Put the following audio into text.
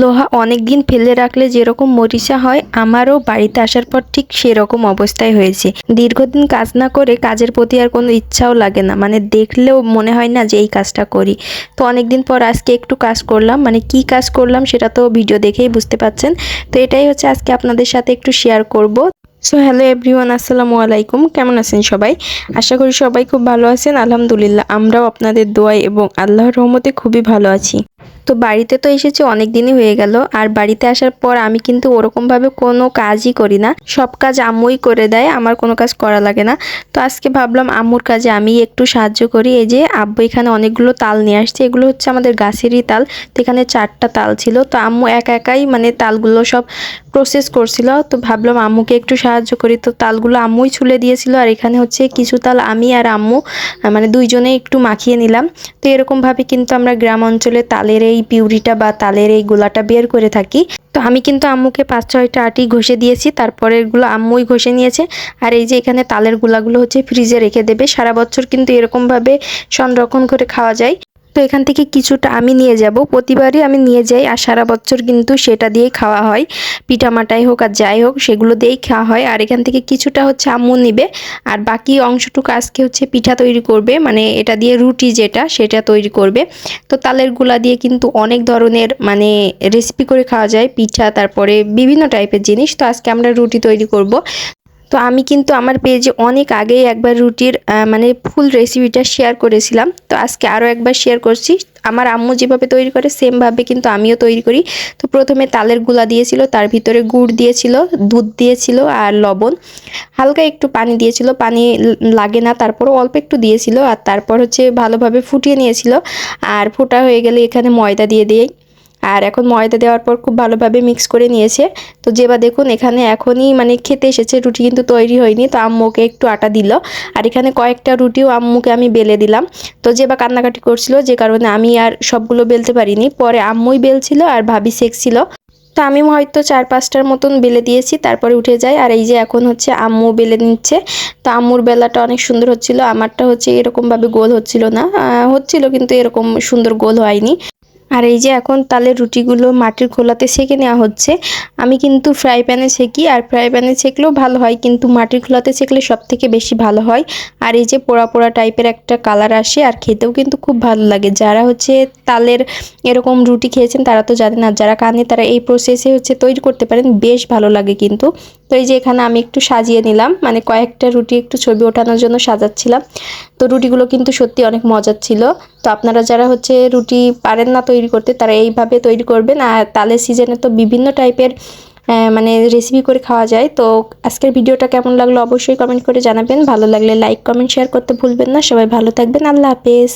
লোহা অনেক দিন ফেলে রাখলে যেরকম মরিচা হয়, আমারও বাড়িতে আসার পর ঠিক সেরকম অবস্থায় হয়েছে। দীর্ঘদিন কাজ না করে কাজের প্রতি আর কোনো ইচ্ছাও লাগে না। মানে দেখলেও মনে হয় না যে এই কাজটা করি। তো অনেক দিন পর আজকে একটু কাজ করলাম। মানে কি কাজ করলাম সেটা তো ভিডিও দেখেই বুঝতে পাচ্ছেন। তো এটাই হচ্ছে আজকে আপনাদের সাথে একটু শেয়ার করব। সো হ্যালো এভরিওয়ান আসসালামু আলাইকুম। কেমন আছেন সবাই? আশা করি সবাই খুব ভালো আছেন। আলহামদুলিল্লাহ, আমরাও আপনাদের দোয়াই এবং আল্লাহর রহমতে খুবই ভালো আছি। তো বাড়িতে তো এসেছি অনেক দিনই হয়ে গেল। আর বাড়িতে আসার পর আমি কিন্তু ওরকমভাবে কোনো কাজই করি না। সব কাজ আম্মুই করে দেয়, আমার কোনো কাজ করা লাগে না। তো আজকে ভাবলাম আম্মুর কাজে আমি একটু সাহায্য করি। এই যে আব্বু এখানে অনেকগুলো তাল নিয়ে আসছে, এগুলো হচ্ছে আমাদের গাছেরই তাল। তো এখানে চারটা তাল ছিল। তো আম্মু একা একাই মানে তালগুলো সব প্রসেস করছিল। তো ভাবলাম আম্মুকে একটু সাহায্য করি। তো তালগুলো আম্মুই ছুলে দিয়েছিল। আর এখানে হচ্ছে কিছু তাল আমি আর আম্মু মানে দুইজনে একটু মাখিয়ে নিলাম। তো এরকমভাবে কিন্তু আমরা গ্রাম অঞ্চলে তালের এই পিউরিটা বা তালের এই গোলাটা বের করে থাকি। তো আমি কিন্তু আম্মুকে পাঁচ, ছয়টা আটি ঘষে দিয়েছি, তারপরে এগুলো আম্মুই ঘষে নিয়েছে। আর এই যে এখানে তালের গোলাগুলো হচ্ছে ফ্রিজে রেখে দেবে। সারা বছর কিন্তু এরকমভাবে সংরক্ষণ করে খাওয়া যায়। তো এখান থেকে কিছুটা আমি নিয়ে যাব। প্রতিবারই আমি নিয়ে যাই আর সারা বছর কিন্তু সেটা দিয়েই খাওয়া হয়। পিঠামাটাই হোক আর যাই হোক, সেগুলো দিয়েই খাওয়া হয়। আর এখান থেকে কিছুটা হচ্ছে আম্মু নিবে। আর বাকি অংশটুকু আজকে হচ্ছে পিঠা তৈরি করবে। মানে এটা দিয়ে রুটি যেটা, সেটা তৈরি করবে। তো তালেরগুলা দিয়ে কিন্তু অনেক ধরনের মানে রেসিপি করে খাওয়া যায়। পিঠা, তারপরে বিভিন্ন টাইপের জিনিস। তো আজকে আমরা রুটি তৈরি করব। তো আমি কিন্তু আমার পেজে অনেক আগেই একবার রুটির মানে ফুল রেসিপিটা শেয়ার করেছিলাম। তো আজকে আরও একবার শেয়ার করছি। আমার আম্মু যেভাবে তৈরি করে সেমভাবে কিন্তু আমিও তৈরি করি। তো প্রথমে তালেরগুলা দিয়েছিল, তার ভিতরে গুড় দিয়েছিল, দুধ দিয়েছিল আর লবণ। হালকা একটু পানি দিয়েছিল, পানি লাগে না তারপর অল্প একটু দিয়েছিল আর তারপর হচ্ছে ভালোভাবে ফুটিয়ে নিয়েছিল। আর ফোটা হয়ে গেলে এখানে ময়দা দিয়ে দিই। আর এখন ময়দা দেওয়ার পর খুব ভালোভাবে মিক্স করে নিয়েছে। তো যেবা দেখুন এখানে এখনই মানে খেতে এসেছে, রুটি কিন্তু তৈরি হয়নি, তো আম্মুকে একটু আটা দিল। আর এখানে কয়েকটা রুটিও আম্মুকে আমি বেলে দিলাম। তো যেবা কান্নাকাটি করছিল যে কারণে আমি আর সবগুলো বেলতে পারিনি। পরে আম্মুই বেলছিল আর ভাবি সেকছিল। তো আমি হয়তো চার পাঁচটার মতন বেলে দিয়েছি, তারপরে উঠে যায়। আর এই যে এখন হচ্ছে আম্মু বেলে নিচ্ছে। তো আম্মুর বেলাটা অনেক সুন্দর হচ্ছিল, আমারটা হচ্ছে এরকমভাবে গোল হচ্ছিল না। হচ্ছিল কিন্তু এরকম সুন্দর গোল হয়নি। আর এই যে এখন তালের রুটিগুলো মাটির খোলাতে সেকে নেওয়া হচ্ছে, আমি কিন্তু ফ্রাই প্যানে সেকি আর ফ্রাই প্যানে সেকলেও ভালো হয়, কিন্তু মাটির খোলাতে সেকলে সব থেকে বেশি ভালো হয়। আর এই যে পোড়া পোড়া টাইপের একটা কালার আসে আর খেতেও কিন্তু খুব ভালো লাগে। যারা হচ্ছে তালের এরকম রুটি খেয়েছেন তারা তো জানেন আর যারা কানে তারা এই প্রসেসে হচ্ছে তৈরি করতে পারেন, বেশ ভালো লাগে কিন্তু। তো এই যে এখানে আমি একটু সাজিয়ে নিলাম মানে কয়েকটা রুটি একটু ছবি ওঠানোর জন্য সাজাচ্ছিলাম। তো রুটিগুলো কিন্তু সত্যি অনেক মজার ছিল। তো আপনারা যারা হচ্ছে রুটি পারেন না তৈরি করতে, তারা এইভাবে তৈরি করবেন। আর তালের সিজনে তো বিভিন্ন টাইপের মানে রেসিপি করে খাওয়া যায়। তো আজকের ভিডিওটা কেমন লাগল অবশ্যই কমেন্ট করে জানাবেন। ভালো লাগলে লাইক কমেন্ট শেয়ার করতে ভুলবেন না। সবাই ভালো থাকবেন। আল্লাহ হাফেজ।